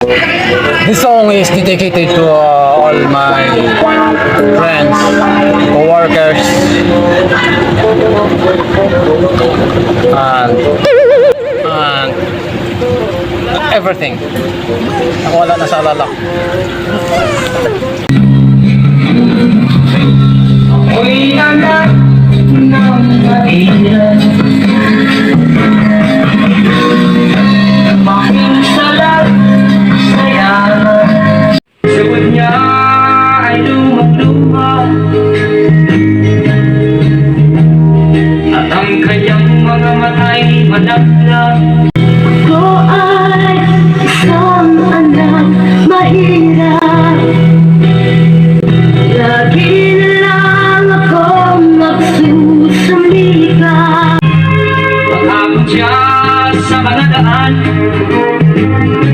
This song is dedicated to uh, all my friends, co-workers, and, and everything. Wala na sa alala. Malaglag Ako ay isang anak. Mahirap. Lagi lang ako magsusumbika. Pag-abot siya sa Nanghihingi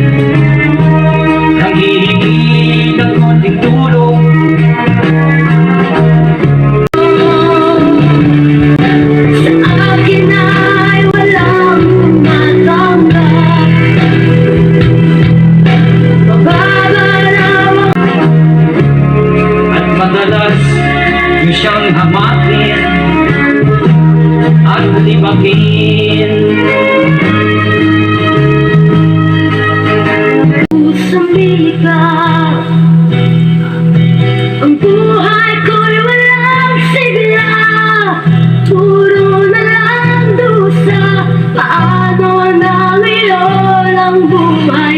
mo siyang hamakin at libakin. Pusang lika, ang buhay ko'y walang sigla, puro na lang dusa, paano na ngayon ang buhay?